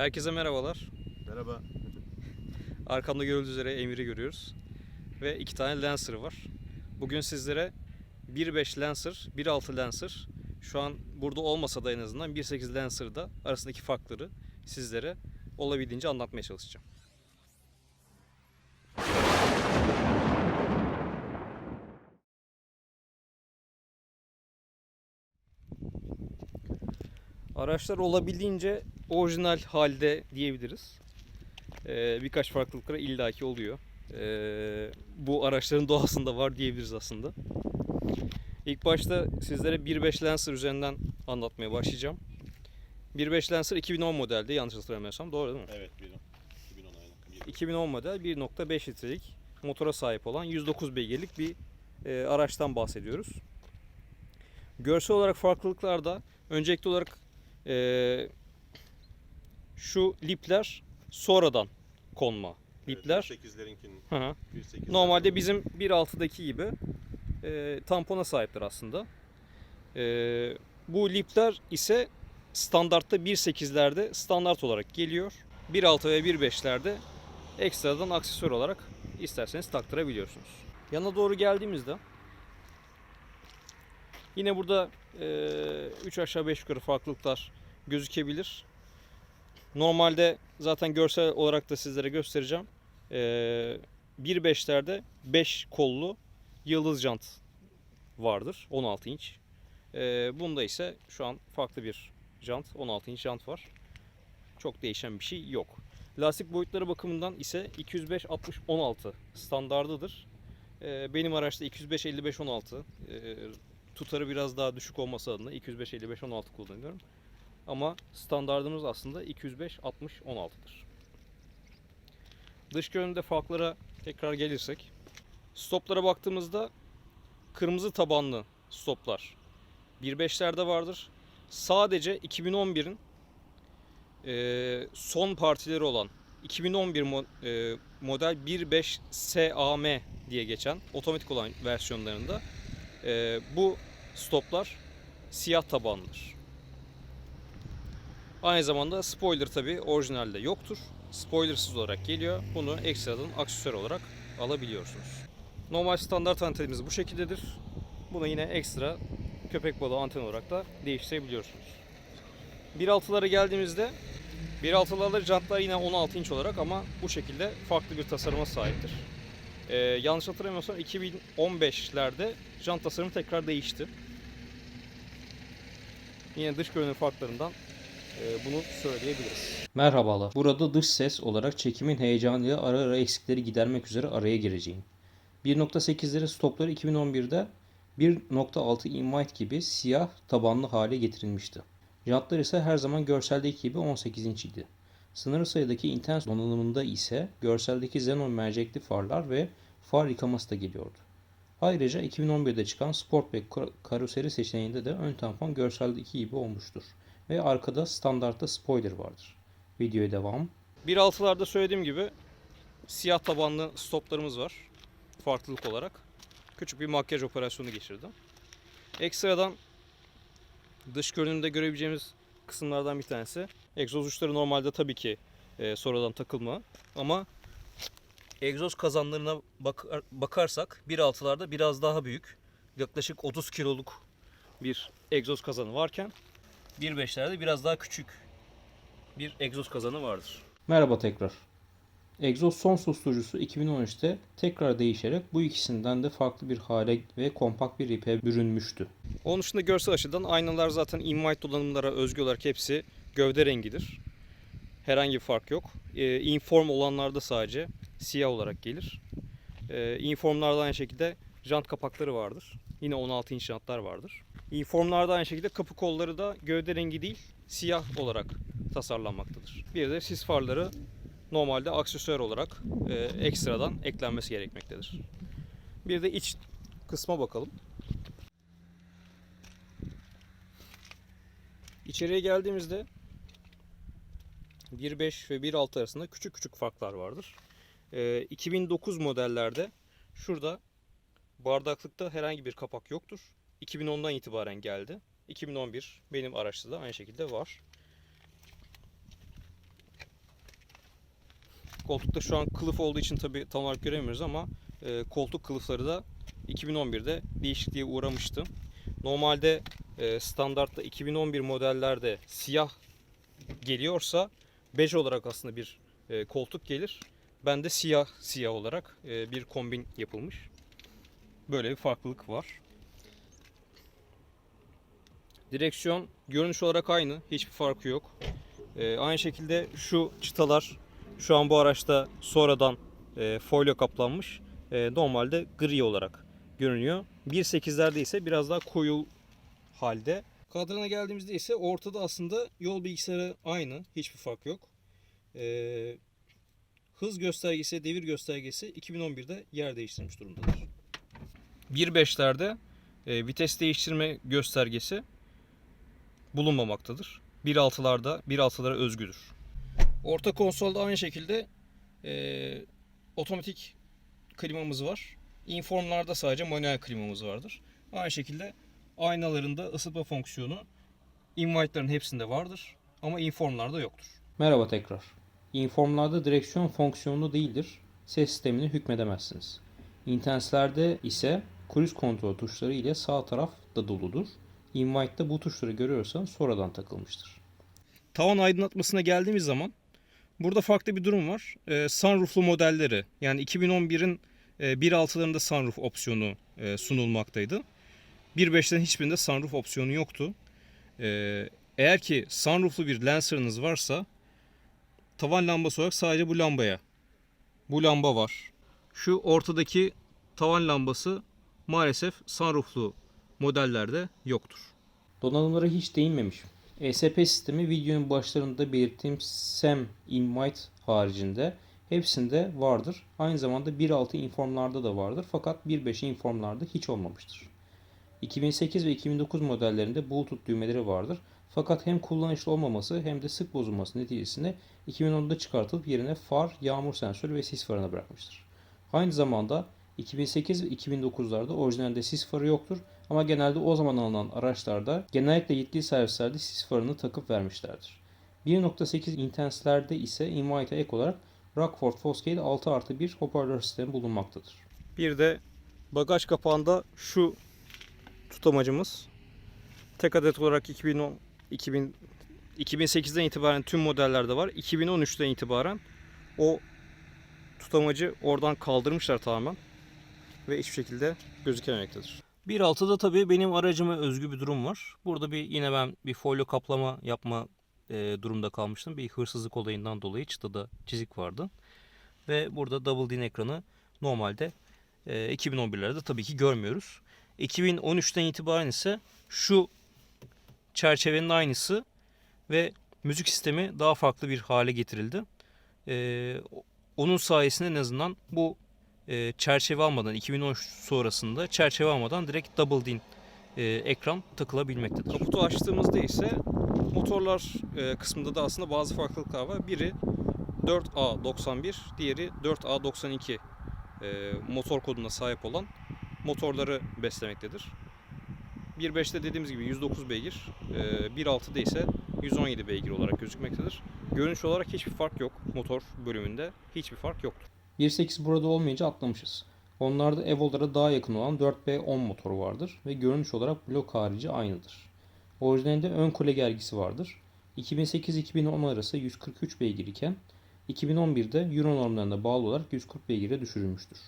Herkese merhabalar. Merhaba. Arkamda görüldüğü üzere Emir'i görüyoruz. Ve iki tane Lancer var. Bugün sizlere 1.5 Lancer, 1.6 Lancer, şu an burada olmasa da en azından 1.8 Lancer'da arasındaki farkları sizlere olabildiğince anlatmaya çalışacağım. Araçlar olabildiğince orijinal halde diyebiliriz. Ee, birkaç farklılıkları illaki oluyor. Ee, bu araçların doğasında var diyebiliriz aslında. İlk başta sizlere 1.5 Lancer üzerinden anlatmaya başlayacağım. 1.5 Lancer 2010 modelde yanlış hatırlamıyorsam doğru değil mi? Evet, 2010 aynen. 2010 model 1.5 litrelik motora sahip olan 109 beygirlik bir e, araçtan bahsediyoruz. Görsel olarak farklılıklarda öncelikli olarak e, şu lipler sonradan konma lipler. 8'lerinkinin Hı hı. 1.8. Normalde bizim 1.6'daki gibi e, tampona sahiptir aslında. E, bu lipler ise standartta 1.8'lerde standart olarak geliyor. 1.6 ve 1.5'lerde ekstradan aksesuar olarak isterseniz taktırabiliyorsunuz. Yana doğru geldiğimizde yine burada 3 aşağı 5 yukarı farklılıklar gözükebilir. Normalde zaten görsel olarak da sizlere göstereceğim. Ee, 1.5'lerde 5 kollu yıldız jant vardır. 16 inç. Ee, bunda ise şu an farklı bir jant. 16 inç jant var. Çok değişen bir şey yok. Lastik boyutları bakımından ise 205 60 16 standardıdır. Ee, benim araçta 205 55 16. Ee, tutarı biraz daha düşük olması adına 205 55 16 kullanıyorum. Ama standardımız aslında 205 60 16'dır. Dış görünümde farklara tekrar gelirsek. Stoplara baktığımızda kırmızı tabanlı stoplar 1.5'lerde vardır. Sadece 2011'in e, son partileri olan 2011 mo- e, model 1.5 SAM diye geçen otomatik olan versiyonlarında e, bu stoplar siyah tabanlıdır. Aynı zamanda spoiler tabi orijinalde yoktur. Spoilersız olarak geliyor. Bunu ekstradan aksesuar olarak alabiliyorsunuz. Normal standart antenimiz bu şekildedir. Bunu yine ekstra köpek balığı anten olarak da değiştirebiliyorsunuz. 1.6'lara geldiğimizde 1.6'larda jantlar yine 16 inç olarak ama bu şekilde farklı bir tasarıma sahiptir. Ee, yanlış hatırlamıyorsam 2015'lerde jant tasarımı tekrar değişti. Yine dış görünüm farklarından e, bunu söyleyebiliriz. Merhabalar. Burada dış ses olarak çekimin heyecanıyla ara ara eksikleri gidermek üzere araya gireceğim. 1.8'leri stopları 2011'de 1.6 Invite gibi siyah tabanlı hale getirilmişti. Jantlar ise her zaman görseldeki gibi 18 inç idi. Sınırlı sayıdaki intens donanımında ise görseldeki xenon mercekli farlar ve far yıkaması da geliyordu. Ayrıca 2011'de çıkan Sportback kar- karoseri seçeneğinde de ön tampon görseldeki gibi olmuştur. Ve arkada standartta spoiler vardır. Videoya devam. 1.6'larda söylediğim gibi siyah tabanlı stoplarımız var. Farklılık olarak. Küçük bir makyaj operasyonu geçirdim. Ekstradan dış görünümde görebileceğimiz kısımlardan bir tanesi. Egzoz uçları normalde tabii ki e, sonradan takılma ama egzoz kazanlarına bakar, bakarsak 1.6'larda biraz daha büyük. Yaklaşık 30 kiloluk bir egzoz kazanı varken 1.5'lerde biraz daha küçük bir egzoz kazanı vardır. Merhaba tekrar. Egzoz son susturucusu 2013'te tekrar değişerek bu ikisinden de farklı bir hale ve kompakt bir ipe bürünmüştü. Onun dışında görsel açıdan aynalar zaten invite donanımlara özgü olarak hepsi gövde rengidir. Herhangi bir fark yok. Ee, inform olanlarda sadece siyah olarak gelir. Ee, informlarda aynı şekilde jant kapakları vardır. Yine 16 inç jantlar vardır. Informlarda aynı şekilde kapı kolları da gövde rengi değil siyah olarak tasarlanmaktadır. Bir de sis farları normalde aksesuar olarak e, ekstradan eklenmesi gerekmektedir. Bir de iç kısma bakalım. İçeriye geldiğimizde 1.5 ve 1.6 arasında küçük küçük farklar vardır. E, 2009 modellerde şurada bardaklıkta herhangi bir kapak yoktur. 2010'dan itibaren geldi. 2011 benim araçta da aynı şekilde var. Koltukta şu an kılıf olduğu için tabi tam olarak göremiyoruz ama e, koltuk kılıfları da 2011'de değişikliğe uğramıştı. Normalde e, standartta 2011 modellerde siyah geliyorsa bej olarak aslında bir e, koltuk gelir. Bende siyah siyah olarak e, bir kombin yapılmış. Böyle bir farklılık var. Direksiyon görünüş olarak aynı. Hiçbir farkı yok. Aynı şekilde şu çıtalar şu an bu araçta sonradan e, kaplanmış. Normalde gri olarak görünüyor. 1.8'lerde ise biraz daha koyu halde. Kadrana geldiğimizde ise ortada aslında yol bilgisayarı aynı. Hiçbir fark yok. E, hız göstergesi, devir göstergesi 2011'de yer değiştirmiş durumdadır. 1.5'lerde e, vites değiştirme göstergesi bulunmamaktadır. 1.6'larda 1.6'lara özgüdür. Orta konsolda aynı şekilde e, otomatik klimamız var. Informlarda sadece manuel klimamız vardır. Aynı şekilde aynalarında ısıtma fonksiyonu invite'ların hepsinde vardır ama informlarda yoktur. Merhaba tekrar. Informlarda direksiyon fonksiyonlu değildir. Ses sistemine hükmedemezsiniz. Intenslerde ise cruise kontrol tuşları ile sağ taraf da doludur. Invite'da bu tuşları görüyorsan sonradan takılmıştır. Tavan aydınlatmasına geldiğimiz zaman burada farklı bir durum var. Ee, sunrooflu modelleri yani 2011'in e, 1.6'larında sunroof opsiyonu e, sunulmaktaydı. 1.5'lerin hiçbirinde sunroof opsiyonu yoktu. Ee, eğer ki sunrooflu bir Lancer'ınız varsa tavan lambası olarak sadece bu lambaya bu lamba var. Şu ortadaki tavan lambası maalesef sunrooflu modellerde yoktur. Donanımlara hiç değinmemişim. ESP sistemi videonun başlarında belirttiğim SEM Invite haricinde hepsinde vardır. Aynı zamanda 1.6 informlarda da vardır fakat 1.5 informlarda hiç olmamıştır. 2008 ve 2009 modellerinde Bluetooth düğmeleri vardır. Fakat hem kullanışlı olmaması hem de sık bozulması neticesinde 2010'da çıkartılıp yerine far, yağmur sensörü ve sis farına bırakmıştır. Aynı zamanda 2008 ve 2009'larda orijinalde sis farı yoktur ama genelde o zaman alınan araçlarda genellikle yetkili servislerde sis farını takıp vermişlerdir. 1.8 Intense'lerde ise Invite'a ek olarak Rockford Fosgate 6 artı 1 hoparlör sistemi bulunmaktadır. Bir de bagaj kapağında şu tutamacımız tek adet olarak 2010 2000 2008'den itibaren tüm modellerde var. 2013'ten itibaren o tutamacı oradan kaldırmışlar tamamen ve hiçbir şekilde gözükememektedir. 1.6'da tabii benim aracıma özgü bir durum var. Burada bir yine ben bir folyo kaplama yapma e, durumda kalmıştım. Bir hırsızlık olayından dolayı çıtada çizik vardı. Ve burada double din ekranı normalde e, 2011'lerde tabii ki görmüyoruz. 2013'ten itibaren ise şu çerçevenin aynısı ve müzik sistemi daha farklı bir hale getirildi. E, onun sayesinde en azından bu e, çerçeve almadan 2013 sonrasında çerçeve almadan direkt double din e, ekran takılabilmektedir. Kaputu açtığımızda ise motorlar e, kısmında da aslında bazı farklılıklar var. Biri 4A91, diğeri 4A92 e, motor koduna sahip olan motorları beslemektedir. 1.5'te dediğimiz gibi 109 beygir, e, 1.6'da ise 117 beygir olarak gözükmektedir. Görünüş olarak hiçbir fark yok motor bölümünde. Hiçbir fark yoktur. 1.8 burada olmayınca atlamışız. Onlarda Evo'lara daha yakın olan 4B10 motoru vardır ve görünüş olarak blok harici aynıdır. Orijinalinde ön kule gergisi vardır. 2008-2010 arası 143 beygir iken 2011'de Euro normlarına bağlı olarak 140 beygire düşürülmüştür.